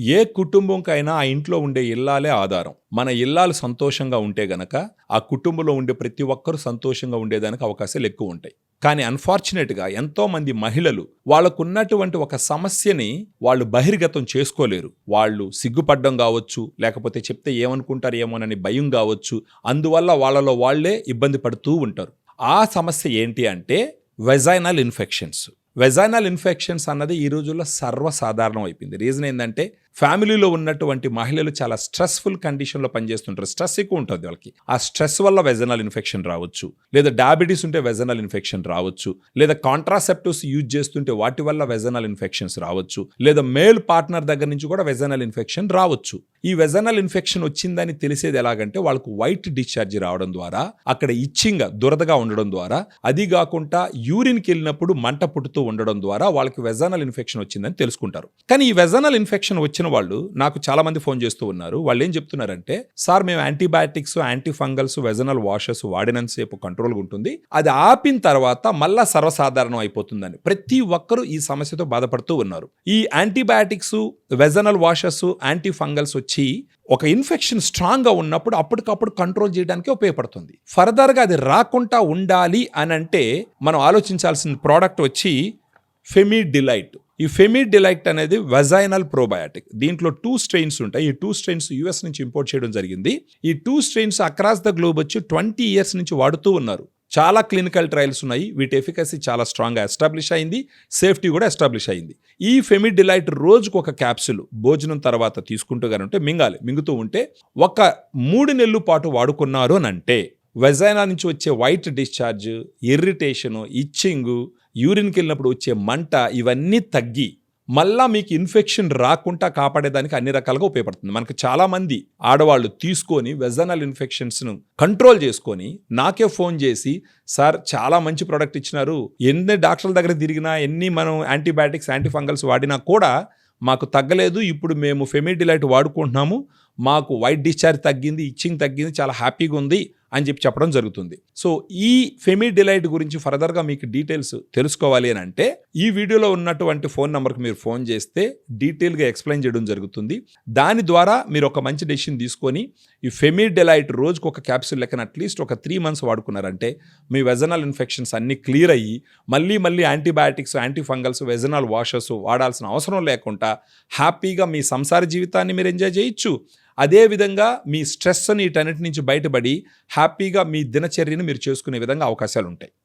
ఏ కుటుంబంకైనా ఆ ఇంట్లో ఉండే ఇల్లాలే ఆధారం. మన ఇల్లాలు సంతోషంగా ఉంటే గనక ఆ కుటుంబంలో ఉండే ప్రతి ఒక్కరూ సంతోషంగా ఉండేదానికి అవకాశాలు ఎక్కువ ఉంటాయి. కానీ అన్ఫార్చునేట్గా ఎంతోమంది మహిళలు వాళ్ళకున్నటువంటి ఒక సమస్యని వాళ్ళు బహిర్గతం చేసుకోలేరు. వాళ్ళు సిగ్గుపడ్డం కావచ్చు లేకపోతే చెప్తే ఏమనుకుంటారు ఏమోనని భయం కావచ్చు అందువల్ల వాళ్ళలో వాళ్ళే ఇబ్బంది పడుతూ ఉంటారు. ఆ సమస్య ఏంటి అంటే వెజైనల్ ఇన్ఫెక్షన్స్ వెజైనల్ ఇన్ఫెక్షన్స్ అన్నది ఈ రోజుల్లో సర్వసాధారణం అయిపోయింది. రీజన్ ఏంటంటే ఫ్యామిలీలో ఉన్నటువంటి మహిళలు చాలా స్ట్రెస్ఫుల్ కండిషన్లో పనిచేస్తుంటారు. స్ట్రెస్ ఎక్కువ ఉంటుంది వాళ్ళకి. ఆ స్ట్రెస్ వల్ల వెజనల్ ఇన్ఫెక్షన్ రావచ్చు. లేదా డయాబెటీస్ ఉంటే వెజనల్ ఇన్ఫెక్షన్ రావచ్చు. లేదా కాంట్రాసెప్టివ్స్ యూజ్ చేస్తుంటే వాటి వల్ల వెజనల్ ఇన్ఫెక్షన్స్ రావచ్చు. లేదా మేల్ పార్ట్నర్ దగ్గర నుంచి కూడా వెజనల్ ఇన్ఫెక్షన్ రావచ్చు. ఈ వెజనల్ ఇన్ఫెక్షన్ వచ్చిందని తెలిసేది ఎలాగంటే వాళ్ళకు వైట్ డిశ్చార్జ్ రావడం ద్వారా అక్కడ ఇచ్చింగ్ దురదగా ఉండడం ద్వారా అది కాకుండా యూరిన్కి వెళ్ళినప్పుడు మంట పుట్టుతూ ఉండడం ద్వారా వాళ్ళకి వెజనల్ ఇన్ఫెక్షన్ వచ్చిందని తెలుసుకుంటారు. కానీ ఈ వెజనల్ ఇన్ఫెక్షన్ వచ్చిన వాళ్ళు నాకు చాలా మంది ఫోన్ చేస్తూ ఉన్నారు. వాళ్ళు ఏం చెప్తున్నారంటే సార్ మేము antibiotics anti fungals vaginal washes వాడినంతసేపు కంట్రోల్గా ఉంటుంది. అది ఆపిన తర్వాత మళ్ళా సర్వసాధారణం అయిపోతుందని. ప్రతి ఒక్కరూ ఈ సమస్యతో బాధపడుతూ ఉన్నారు. ఈ antibiotics vaginal washes anti fungals వచ్చి ఒక ఇన్ఫెక్షన్ స్ట్రాంగ్గా ఉన్నప్పుడు అప్పటికప్పుడు కంట్రోల్ చేయడానికి ఉపయోగపడుతుంది. ఫర్దర్గా అది రాకుండా ఉండాలి అని అంటే మనం ఆలోచించాల్సిన ప్రోడక్ట్ వచ్చి ఫెమీ డిలైట్ ఈ ఫెమీ డిలైట్ అనేది వెజైనల్ ప్రోబయాటిక్ దీంట్లో టూ స్ట్రెయిన్స్ ఉంటాయి. ఈ టూ స్ట్రెయిన్స్ యూఎస్ నుంచి ఇంపోర్ట్ చేయడం జరిగింది. ఈ two strains across the globe వచ్చి ట్వంటీ ఇయర్స్ నుంచి వాడుతూ ఉన్నారు. చాలా క్లినికల్ ట్రయల్స్ ఉన్నాయి. వీటి ఎఫికసీ చాలా స్ట్రాంగ్గా ఎస్టాబ్లిష్ అయింది. సేఫ్టీ కూడా ఎస్టాబ్లిష్ అయింది. ఈ ఫెమిడిలైట్ రోజుకు ఒక క్యాప్సుల్ భోజనం తర్వాత తీసుకుంటూ ఉంటే మింగాలి. మింగుతూ ఉంటే ఒక మూడు నెలలు పాటు వాడుకున్నారు అని అంటే వెజైనా నుంచి వచ్చే వైట్ డిశ్చార్జ్ ఇర్రిటేషను ఇచ్చింగు యూరిన్కి వెళ్ళినప్పుడు వచ్చే మంట ఇవన్నీ తగ్గి మళ్ళా మీకు ఇన్ఫెక్షన్ రాకుండా కాపాడేదానికి అన్ని రకాలుగా ఉపయోగపడుతుంది. మనకు చాలామంది ఆడవాళ్ళు తీసుకొని వెజనల్ ఇన్ఫెక్షన్స్ను కంట్రోల్ చేసుకొని నాకే ఫోన్ చేసి సార్ చాలా మంచి ప్రోడక్ట్ ఇచ్చినారు. ఎన్ని డాక్టర్ల దగ్గర తిరిగినా ఎన్ని మనం యాంటీబయాటిక్స్ యాంటీఫంగల్స్ వాడినా కూడా మాకు తగ్గలేదు. ఇప్పుడు మేము ఫెమిడిలైట్ వాడుకుంటున్నాము. మాకు వైట్ డిశ్చార్జ్ తగ్గింది ఇచ్చింగ్ తగ్గింది చాలా హ్యాపీగా ఉంది. అని చెప్పి చెప్పడం జరుగుతుంది. సో ఈ ఫెమీ డిలైట్ గురించి ఫర్దర్గా మీకు డీటెయిల్స్ తెలుసుకోవాలి అని అంటే ఈ వీడియోలో ఉన్నటువంటి ఫోన్ నెంబర్కి మీరు ఫోన్ చేస్తే డీటెయిల్గా ఎక్స్ప్లెయిన్ చేయడం జరుగుతుంది. దాని ద్వారా మీరు ఒక మంచి డెసిషన్ తీసుకొని ఈ ఫెమీ డిలైట్ రోజుకు ఒక క్యాప్సూల్ లెక్కన అట్లీస్ట్ ఒక త్రీ మంత్స్ వాడుకున్నారంటే మీ వెజనల్ ఇన్ఫెక్షన్స్ అన్నీ క్లియర్ అయ్యి మళ్ళీ మళ్ళీ యాంటీబయాటిక్స్ యాంటీఫంగల్స్ వెజనల్ వాషెస్ వాడాల్సిన అవసరం లేకుండా హ్యాపీగా మీ సంసార జీవితాన్ని మీరు ఎంజాయ్ చేయొచ్చు. అదేవిధంగా మీ స్ట్రెస్ వీటన్నిటి నుంచి బయటపడి హ్యాపీగా మీ దినచర్యను మీరు చేసుకునే విధంగా అవకాశాలు ఉంటాయి